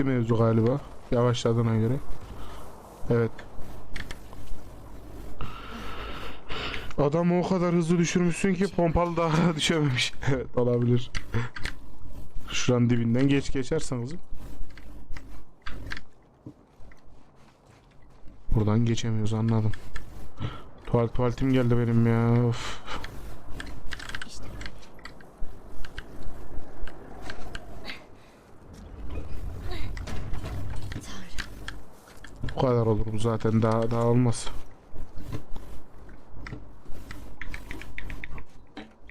Bitti mevzu galiba. Yavaşladığına göre. Evet. Adamı o kadar hızlı düşürmüşsün ki pompalı daha düşememiş. evet olabilir. Şuranın dibinden geç geçersen kızım. Buradan geçemiyoruz anladım. Tuvalet tuvaletim geldi benim ya. Of. Kadar olur bu zaten daha daha olmaz.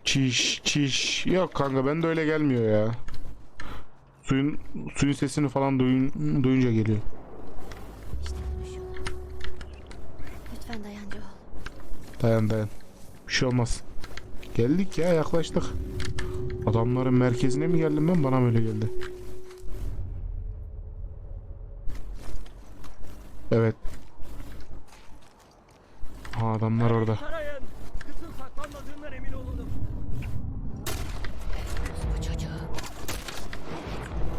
Çiş çiş yok kanka ben de öyle gelmiyor ya. Suyun suyun sesini falan duyun, duyunca geliyor. Lütfen dayancı ol. Dayan dayan. Bir şey olmaz. Geldik ya yaklaştık. Adamların merkezine mi geldim ben bana mı öyle geldi? Evet. Ha, adamlar orada.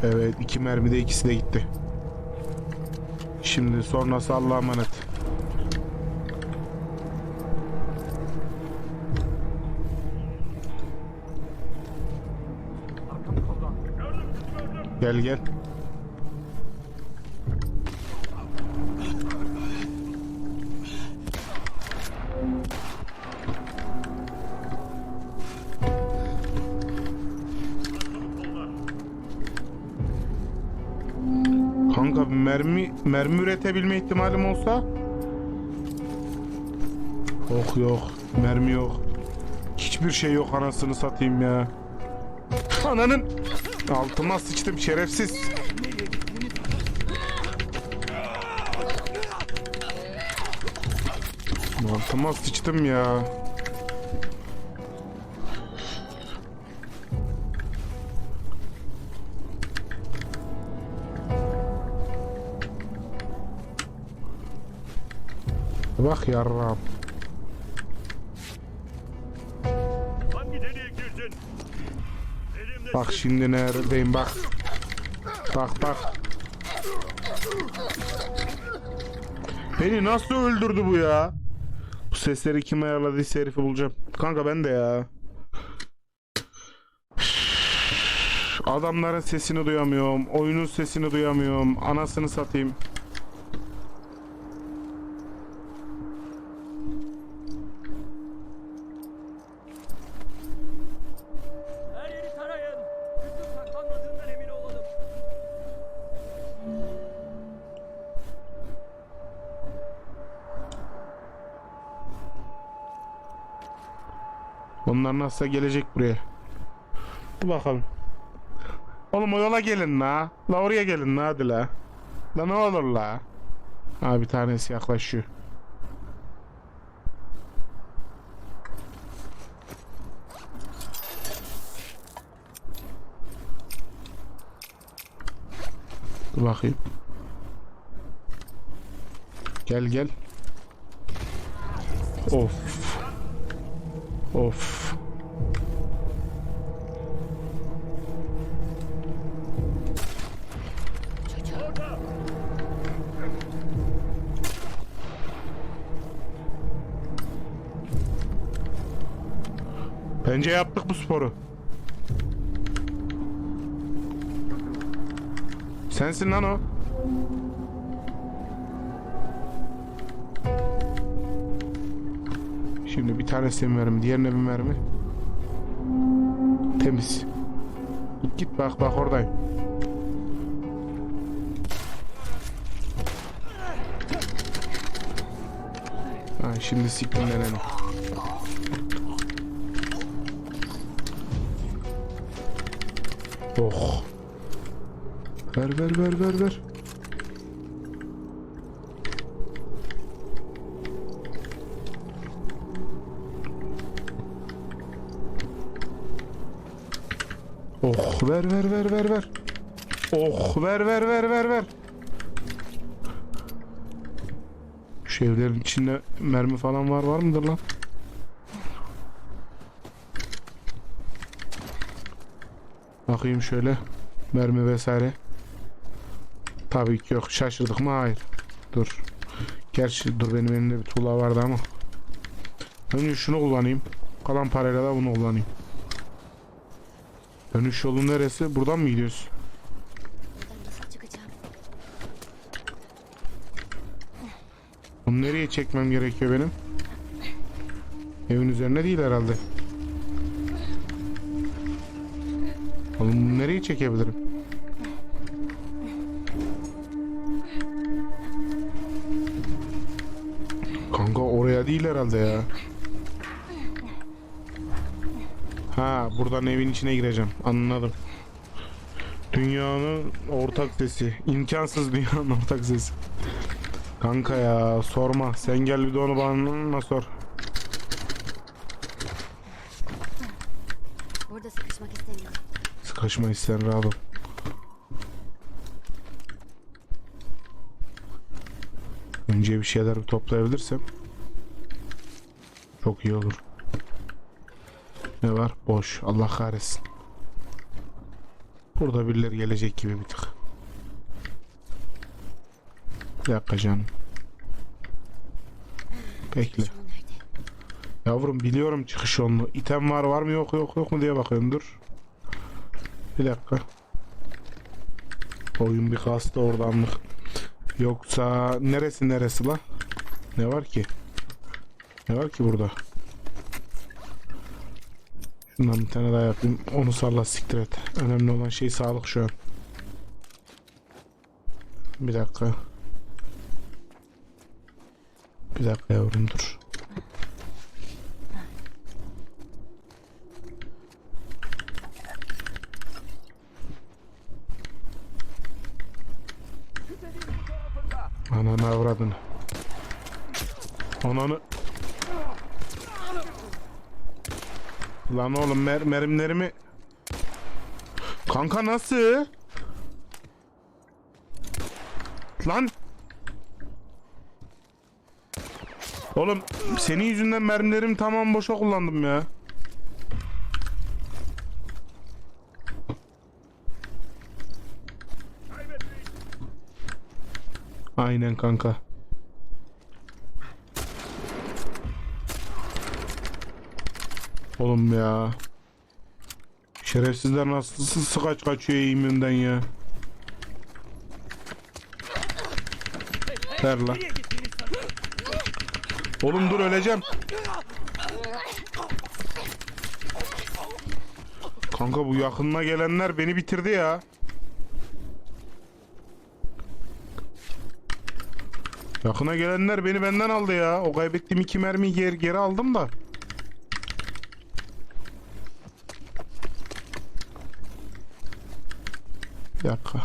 Evet iki mermide ikisi de gitti. Şimdi sonrası Allah'a emanet. Gel gel. Kanka mermi mermi üretebilme ihtimalim olsa? Yok yok. Mermi yok. Hiçbir şey yok anasını satayım ya. Ananın Altıma sıçtım şerefsiz. Altıma sıçtım ya Bak yarram Bak şimdi neredeyim bak. Bak bak. Beni nasıl öldürdü bu ya? Bu sesleri kim ayarladıysa herifi bulacağım. Kanka ben de ya. Adamların sesini duyamıyorum. Oyunun sesini duyamıyorum. Anasını satayım. Onlar nasılsa gelecek buraya. Dur bakalım. Oğlum o yola gelin la. La oraya gelin la hadi la. La ne olur la. Ha bir tanesi yaklaşıyor. Dur bakayım. Gel gel. Of. Of. Bence yaptık bu sporu. Sensin lan o. Şimdi bir tanesine bir mermi, diğerine bir mermi. Temiz. Git bak bak oradayım. Ha, şimdi siktim neneni. Oh. Ver ver ver ver ver. Oh ver ver ver ver ver. Oh ver ver ver ver ver. Şu evlerin içinde mermi falan var var mıdır lan? Bakayım şöyle. Mermi vesaire. Tabii ki yok. Şaşırdık mı? Hayır. Dur. Gerçi dur benim elimde bir tuğla vardı ama. Önce şunu kullanayım. Kalan parayla da bunu kullanayım. Dönüş yolu neresi? Buradan mı gidiyoruz? Bunu nereye çekmem gerekiyor benim? Evin üzerine değil herhalde. Oğlum nereye çekebilirim? Kanka oraya değil herhalde ya. Ha buradan evin içine gireceğim. Anladım. Dünyanın ortak sesi. İmkansız dünyanın ortak sesi. Kanka ya sorma. Sen gel bir de onu bana sor. Burada sıkışmak istemiyorum. Sıkışma ister rahat ol. Önce bir şeyler toplayabilirsem çok iyi olur. Ne var? Boş. Allah kahretsin. Burada birileri gelecek gibi bir tık. Bir dakika canım. Bekle. Yavrum biliyorum çıkış yolunu. İtem var var mı yok yok yok mu diye bakıyorum dur. Bir dakika. Oyun bir kastı oradanlık. Yoksa neresi neresi la? Ne var ki? Ne var ki burada? Şundan bir tane daha yapayım. Onu salla siktir et. Önemli olan şey sağlık şu an. Bir dakika. Bir dakika yavrum dur. Tüfeğin bu tarafında. Ananı avradını. Ananı. Lan oğlum mer merimlerimi... Kanka nasıl? Lan. Oğlum senin yüzünden mermilerimi tamam boşa kullandım ya. Aynen kanka. Oğlum ya. Şerefsizler nasıl sı- sıkaç kaçıyor eğimimden ya. Ver lan. Oğlum dur öleceğim. Kanka bu yakınına gelenler beni bitirdi ya. Yakına gelenler beni benden aldı ya. O kaybettiğim iki mermiyi geri, geri aldım da. Bir dakika.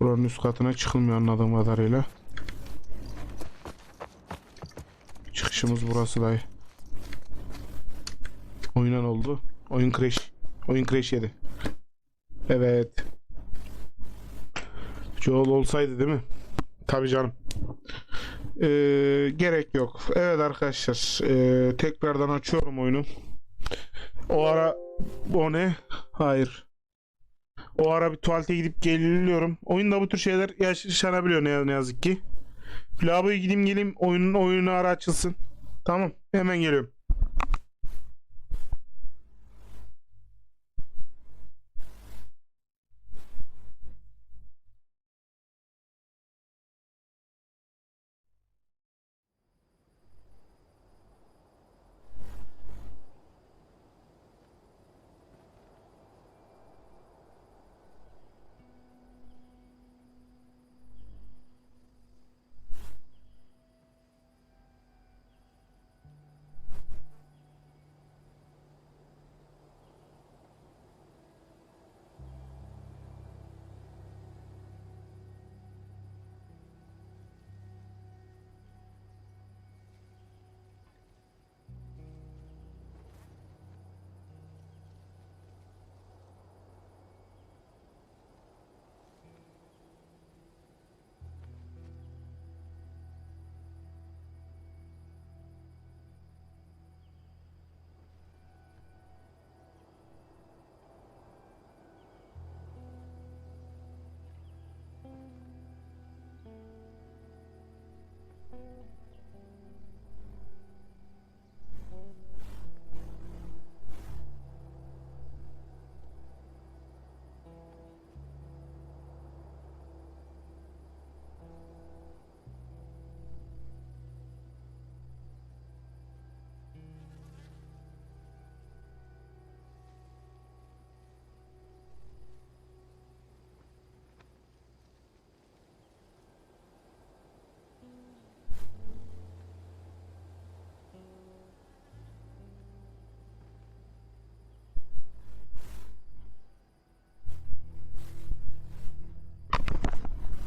Buranın üst katına çıkılmıyor anladığım kadarıyla. Çıkışımız burası dayı. Oyunan oldu. Oyun crash. Oyun crash yedi. Evet. Joel olsaydı değil mi? Tabii canım. Ee, gerek yok. Evet arkadaşlar. ee, tekrardan açıyorum oyunu. O ara o ne? Hayır. O ara bir tuvalete gidip geliyorum. Oyunda bu tür şeyler yaşanabiliyor ne yazık ki. Lavaboya gideyim geleyim oyunun oyunu ara açılsın. Tamam hemen geliyorum.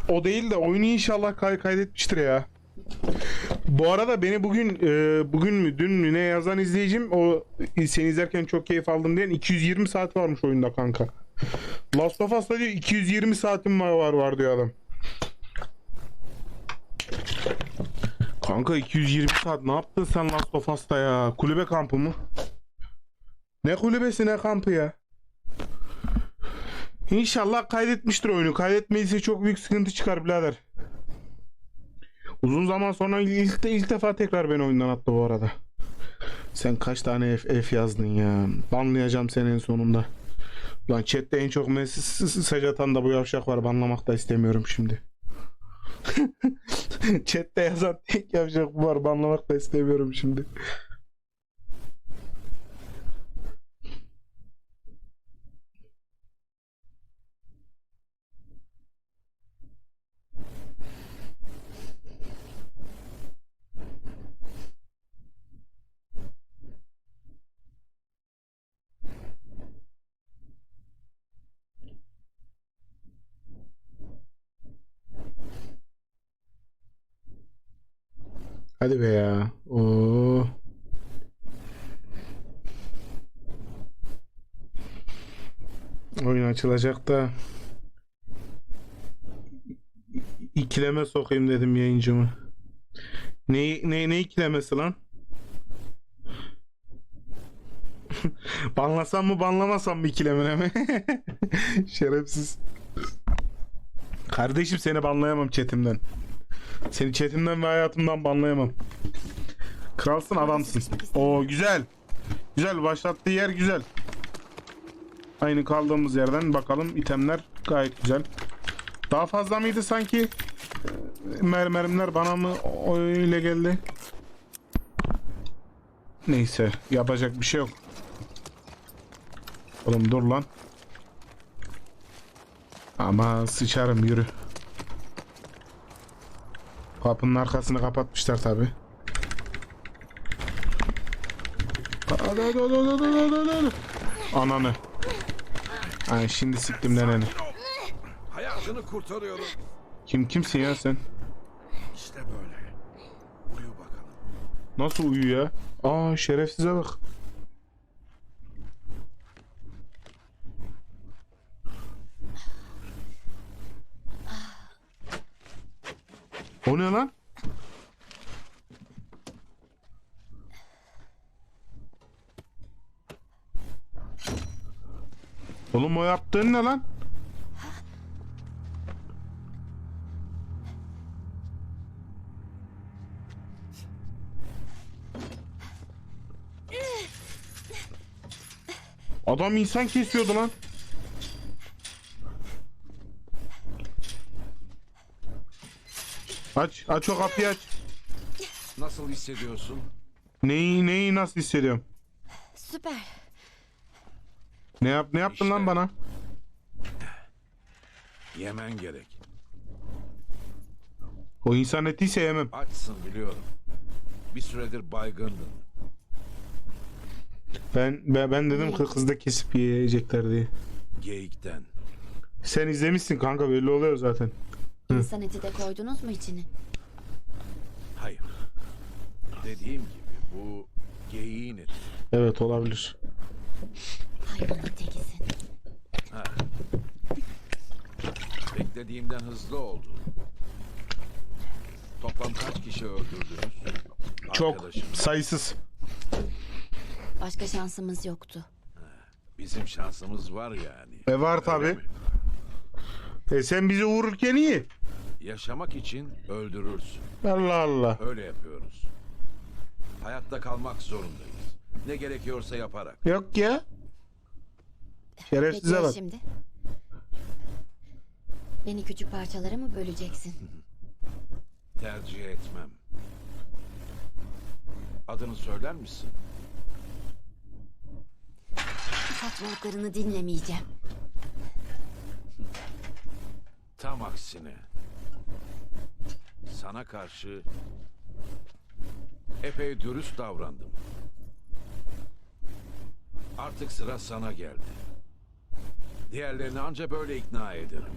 O değil de oyunu inşallah kay kaydetmiştir ya. Bu arada beni bugün e, bugün mü dün mü ne yazan izleyicim o seni izlerken çok keyif aldım diyen 220 saat varmış oyunda kanka. Last of Us'ta diyor 220 saatim var var, var diyor adam. Kanka 220 saat ne yaptın sen Last of Us'ta ya? Kulübe kampı mı? Ne kulübesi ne kampı ya? İnşallah kaydetmiştir oyunu. Kaydetmediyse çok büyük sıkıntı çıkar birader. Uzun zaman sonra ilk, ilk defa tekrar beni oyundan attı bu arada. Sen kaç tane F, F yazdın ya. Banlayacağım seni en sonunda. Lan chatte en çok mesaj atan da bu yavşak var. Banlamak da istemiyorum şimdi. chatte yazan tek yavşak bu var. Banlamak da istemiyorum şimdi. Hadi be ya. Oo. Oyun açılacak da ikileme sokayım dedim yayıncımı. Ne ne ne ikilemesi lan? Banlasam mı banlamasam mı ikilemene mi? Şerefsiz. Kardeşim seni banlayamam chatimden. Seni chatimden ve hayatımdan banlayamam. Kralsın adamsın. Oo güzel. Güzel başlattığı yer güzel. Aynı kaldığımız yerden bakalım itemler gayet güzel. Daha fazla mıydı sanki? Mermerimler bana mı o- öyle geldi? Neyse yapacak bir şey yok. Oğlum dur lan. Ama sıçarım yürü. Kapının arkasını kapatmışlar tabi. Ananı. Ay şimdi siktim neneni. Hayatını kurtarıyorum. Kim kimsin ya sen? İşte böyle. Uyu bakalım. Nasıl uyuyor ya? Aa şerefsize bak. O ne lan? Oğlum o yaptığın ne lan? Adam insan kesiyordu lan. Aç, aç o kapıyı aç. Nasıl hissediyorsun? Neyi, neyi nasıl hissediyorum? Süper. Ne yap, ne yaptın İşte. lan bana? Yemen gerek. O insan etiyse yemem. Açsın biliyorum. Bir süredir baygındın. Ben, ben, ben dedim ki kız da kesip yiyecekler diye. Geyikten. Sen izlemişsin kanka belli oluyor zaten. İnsan eti de koydunuz mu içine? Hayır. Dediğim gibi bu geyiğin eti. Evet olabilir. Hayvanın tekisin. Beklediğimden hızlı oldu. Toplam kaç kişi öldürdünüz? Çok Arkadaşım, sayısız. Başka şansımız yoktu. bizim şansımız var yani. E var Öyle tabi. mi? E sen bizi vururken iyi. Yaşamak için öldürürsün. Allah Allah. Öyle yapıyoruz. Hayatta kalmak zorundayız. Ne gerekiyorsa yaparak. Yok ya. Peki Şerefsize ya bak. şimdi? Beni küçük parçalara mı böleceksin? Tercih etmem. Adını söyler misin? Saçmalıklarını dinlemeyeceğim. Tam aksine. Sana karşı epey dürüst davrandım. Artık sıra sana geldi. Diğerlerini anca böyle ikna ederim.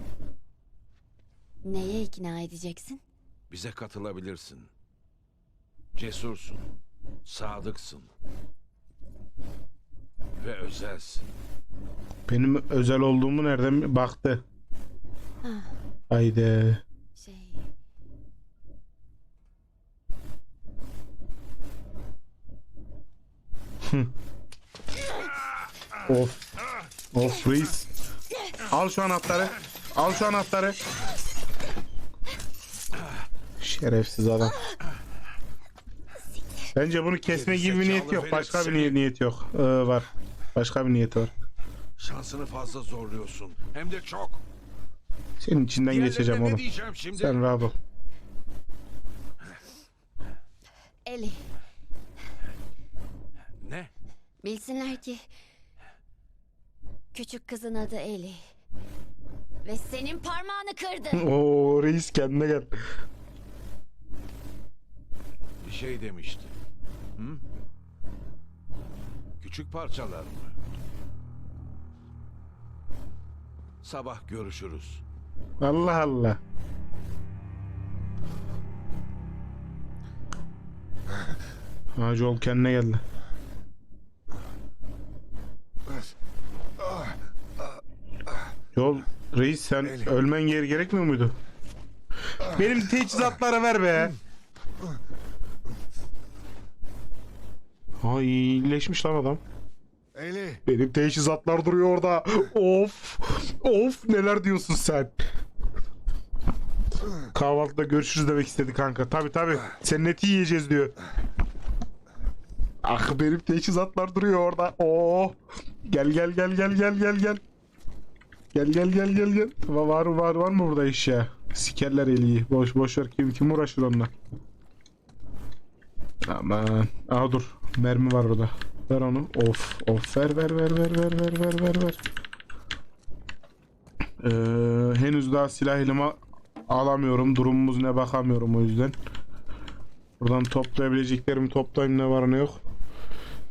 Neye ikna edeceksin? Bize katılabilirsin. Cesursun. Sadıksın. Ve özelsin. Benim özel olduğumu nereden baktı? Ah, Haydi. şey... Of. Of reis. Al şu anahtarı. Al şu anahtarı. Şerefsiz adam. Bence bunu kesme gibi bir niyet yok. Başka bir niyet, niyet yok. Ee, var. Başka bir niyet var. Şansını fazla zorluyorsun. Hem de çok. Senin içinden Diğerlerine geçeceğim oğlum. Sen rahat ol. Eli? Bilsinler ki... Küçük kızın adı Eli. Ve senin parmağını kırdı. Oo reis kendine gel. Bir şey demişti. Hı? Küçük parçalar mı? Sabah görüşürüz. Allah Allah. Ha Joel kendine geldi. Joel reis sen ölmen geri gerekmiyor muydu? Benim teçhizatlara ver be. Ay iyileşmiş lan adam. Eli, Benim teçhizatlar duruyor orada. Of. Of neler diyorsun sen? Kahvaltıda görüşürüz demek istedi kanka. Tabi tabi. Senin eti yiyeceğiz diyor. Ah benim teçhizatlar duruyor orada. Oo. Gel gel gel gel gel gel gel. Gel gel gel gel gel. Va- Var var var mı burada iş ya? Sikerler eliyi. Boş boş ver. Kim kim uğraşır onunla? Aman. Aa dur. Mermi var orada. Ver onu. Of of ver ver ver ver ver ver ver ver ver. Ee, henüz daha silah elime alamıyorum. Durumumuz ne bakamıyorum o yüzden. Buradan toplayabileceklerimi toplayayım ne var ne yok.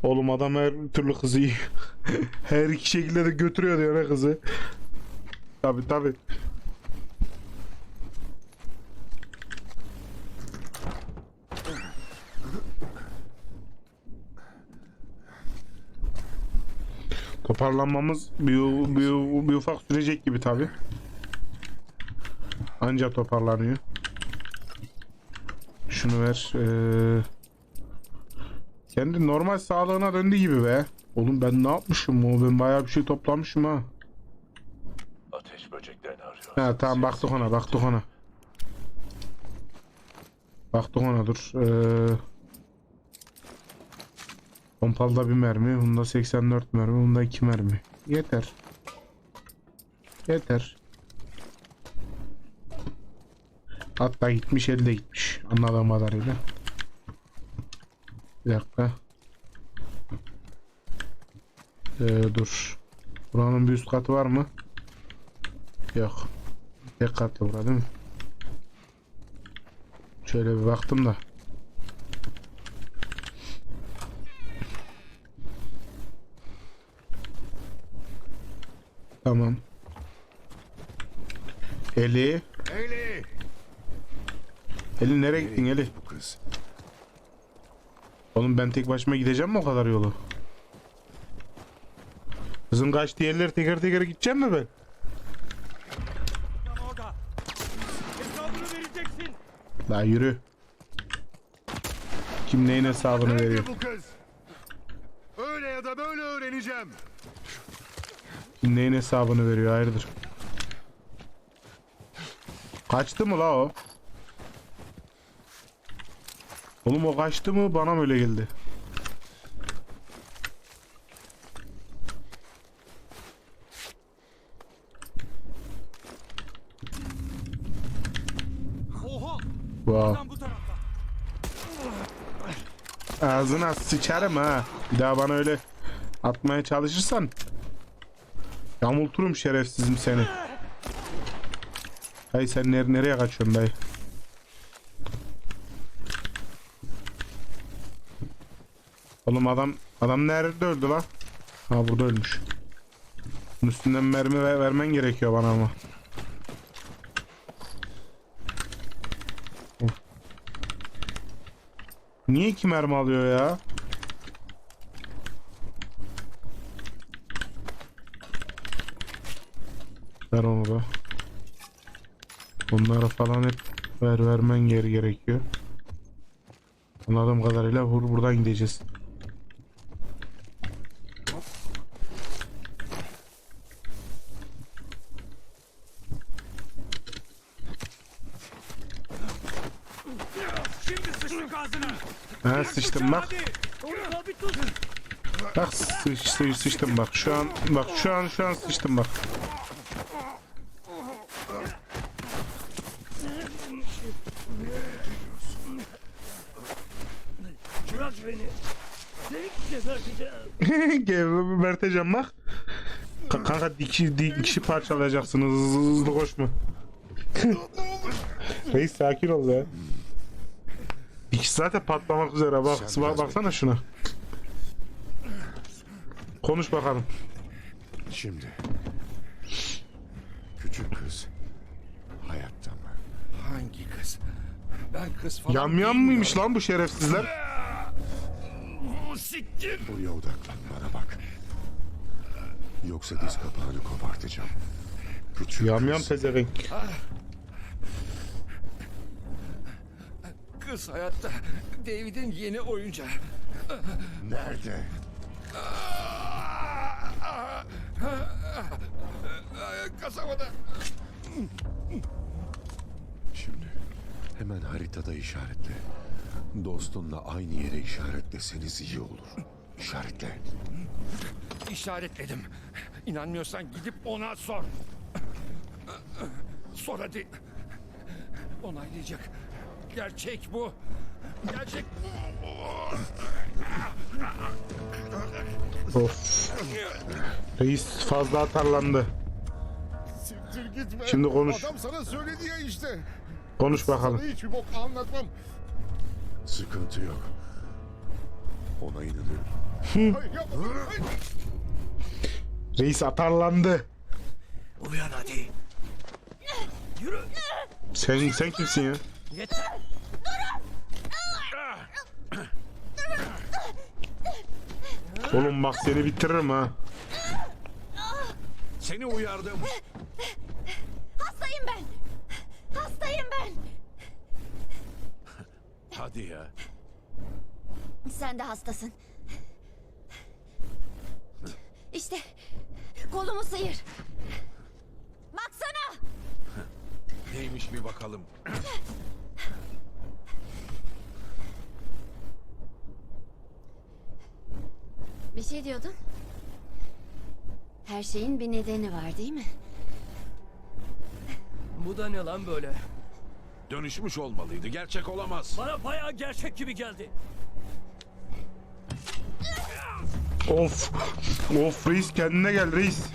Oğlum adam her türlü kızı yiyor. her iki şekilde de götürüyor diyor ne kızı. Tabi tabi. Toparlanmamız bir, bir, bir ufak sürecek gibi tabi. Anca toparlanıyor. Şunu ver. Ee, kendi normal sağlığına döndü gibi be. Oğlum ben ne yapmışım o? Ben bayağı bir şey toplamışım ha. Ha tamam baktık ona baktık ona. Baktık ona dur. Ee, Pompalıda bir mermi. Bunda 84 mermi. Bunda 2 mermi. Yeter. Yeter. Hatta gitmiş elde gitmiş. Anladığım kadarıyla. Bir dakika. Ee, dur. Buranın bir üst katı var mı? Yok. Tek katlı bura değil mi? Şöyle bir baktım da. Tamam. Eli. Eli! Eli nereye gittin Eli? Bu kız. Oğlum ben tek başıma gideceğim mi o kadar yolu? Kızım kaç diğerleri teker teker gideceğim mi ben? Tam orada. Hesabını vereceksin. La yürü. Kim neyin hesabını veriyor? Nerede bu kız? Öyle ya da böyle öğreneceğim. Kim neyin hesabını veriyor hayırdır? Kaçtı mı la o? Oğlum o kaçtı mı bana mı öyle geldi? Wow. Ağzına sıçarım ha. Bir daha bana öyle atmaya çalışırsan yamulturum şerefsizim seni. Hay sen ner nereye kaçıyorsun dayı? Oğlum adam adam nerede öldü la? Ha burada ölmüş. Bunun üstünden mermi ver- vermen gerekiyor bana ama. Niye iki mermi alıyor ya? Ver onu da. Bunları falan hep ver vermen geri gerekiyor. Anladığım kadarıyla bur buradan gideceğiz. Şimdi sıçtık ağzına. Ha sıçtım bak. Bak sıç, sıç, sıçtım bak. Şu an bak şu an şu an sıçtım bak. Geberteceğim. Geberteceğim bak. Ka- kanka dikişi, dikişi parçalayacaksınız. Hızlı koşma. Reis sakin ol ya. Zaten patlamak üzere. Bak, bak baksana şuna. Konuş bakalım. Şimdi. Küçük kız. Hayatta mı? Hangi kız? Ben kız falan Yamyam mıymış lan bu şerefsizler? Siktir. Buraya odaklan bana bak. Yoksa diz kapağını kopartacağım. Küçük Yamyam kız. pezevenk. Kız hayatta. David'in yeni oyuncağı. Nerede? Kasabada. Şimdi hemen haritada işaretle. Dostunla aynı yere işaretleseniz iyi olur. İşaretle. İşaretledim. İnanmıyorsan gidip ona sor. Sor hadi. Onaylayacak. Gerçek bu. Gerçek. Of. Reis fazla atarlandı. Siktir gitme. Şimdi konuş. Adam sana söyledi ya işte. Konuş bakalım. Sana hiçbir bok anlatmam. Sıkıntı yok. Ona inanıyorum. Hayır, yapma. Hayır. Reis atarlandı. Uyan hadi. Yürü. Sen sen kimsin ya? Yeter. Oğlum bak seni bitiririm ha. Seni uyardım. Hastayım ben. Hastayım ben. Hadi ya. Sen de hastasın. İşte kolumu sıyır. Baksana. Neymiş bir bakalım. Bir şey diyordun. Her şeyin bir nedeni var değil mi? Bu da ne lan böyle? Dönüşmüş olmalıydı. Gerçek olamaz. Bana bayağı gerçek gibi geldi. Of. Of reis kendine gel reis.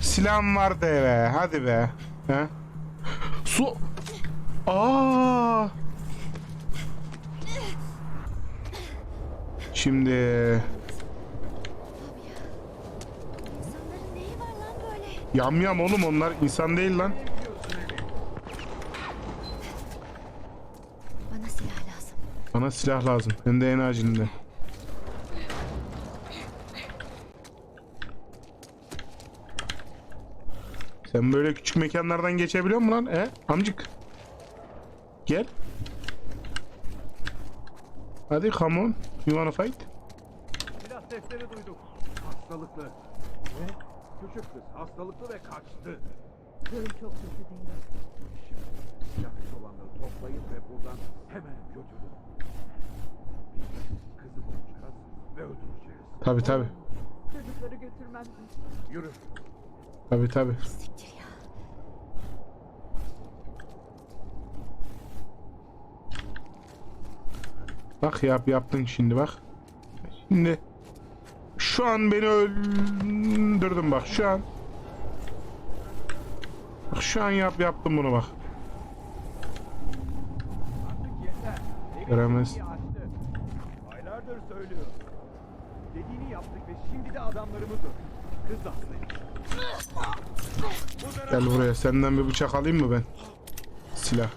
Silahım var de be. Hadi be. He? Su. Aa. Şimdi yam yam oğlum onlar insan değil lan. Bana silah lazım. Bana silah lazım. Hem de en acilinde. Sen böyle küçük mekanlardan geçebiliyor musun lan? E amcık. Gel. Hadi come on. You wanna fight? Silah sesleri duyduk. Hastalıklı. Ne? Küçük kız hastalıklı ve kaçtı. Durum çok kötü değil. Şimdi silah olanları toplayın ve buradan hemen götürün. Biz kızı bulacağız ve öldüreceğiz. Tabi tabi. Çocukları götürmem. Yürü. Tabi tabi. Siktir ya. Bak yap yaptın şimdi bak. Şimdi şu an beni öldürdün bak şu an. Bak şu an yap yaptım bunu bak. Göremez. Aylardır söylüyorum. Dediğini yaptık ve şimdi de adamlarımız öldü. Kız taraf- Gel buraya senden bir bıçak alayım mı ben? silah.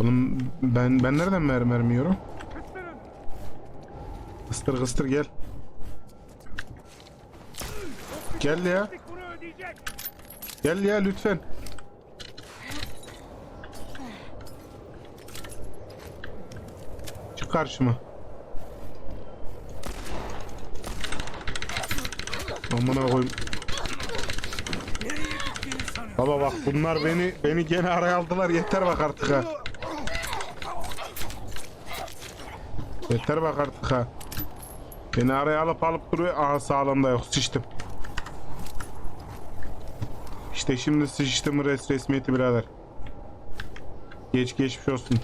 Oğlum ben ben nereden mermi yiyorum? Kıstır kıstır gel. Gel ya. Gel ya lütfen. Çık karşıma. Amına koyayım. Baba bak bunlar beni beni gene araya aldılar yeter bak artık ha. Yeter bak artık ha. Beni araya alıp alıp duruyor. Aha sağlamda yok sıçtım. İşte şimdi sıçtım res resmiyeti birader. Geç geçmiş olsun.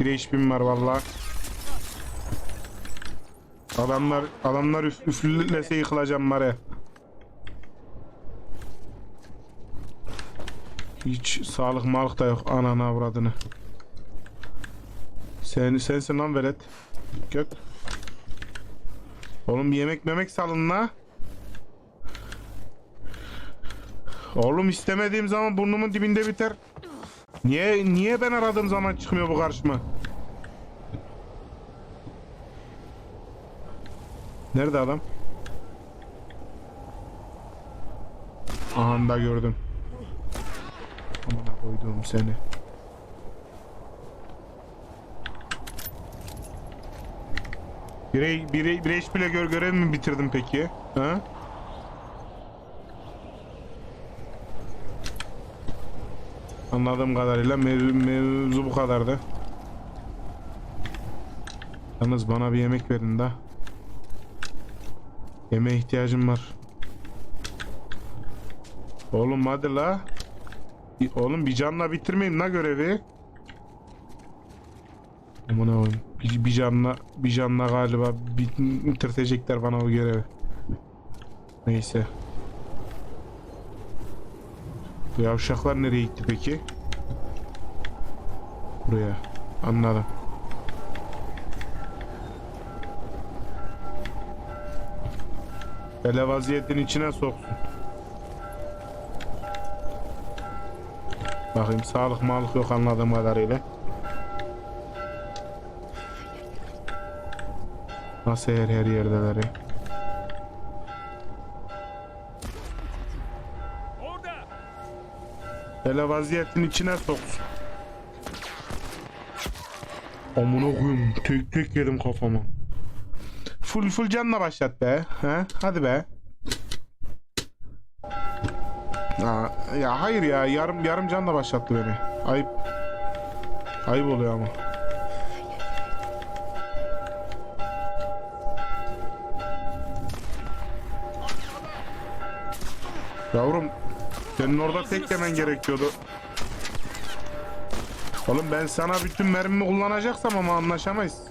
Bir HP'm var valla. Adamlar adamlar üf, üflese yıkılacağım ya. Hiç sağlık malık da yok ananı avradını. Sen sensin lan velet. Gök. Oğlum yemek memek salın la. Oğlum istemediğim zaman burnumun dibinde biter. Niye niye ben aradığım zaman çıkmıyor bu karşıma? Nerede adam? Aha da gördüm. Amına koyduğum seni. Birey, birey, birey bile gör görev mi bitirdim peki? Ha? Anladığım kadarıyla mevzu, mevzu bu kadardı. Yalnız bana bir yemek verin da. Yemeğe ihtiyacım var. Oğlum hadi la. Oğlum bir canla bitirmeyin la görevi. Aman oğlum. Bir, bir canla bir canla galiba bit- bitirtecekler bana o görevi. Neyse. Bu yavşaklar nereye gitti peki? Buraya. Anladım. Hele vaziyetin içine soksun. Bakayım sağlık malık yok anladığım kadarıyla. Nasıl her her yerdeler ya? Orada. Hele vaziyetin içine soksun. Amına koyayım tek tek yedim kafama. Full full canla başlat be. He? Hadi be. Aa, ya hayır ya yarım yarım canla başlattı beni. Ayıp. Ayıp oluyor ama. Senin orada tek yemen gerekiyordu. Oğlum ben sana bütün mermimi kullanacaksam ama anlaşamayız.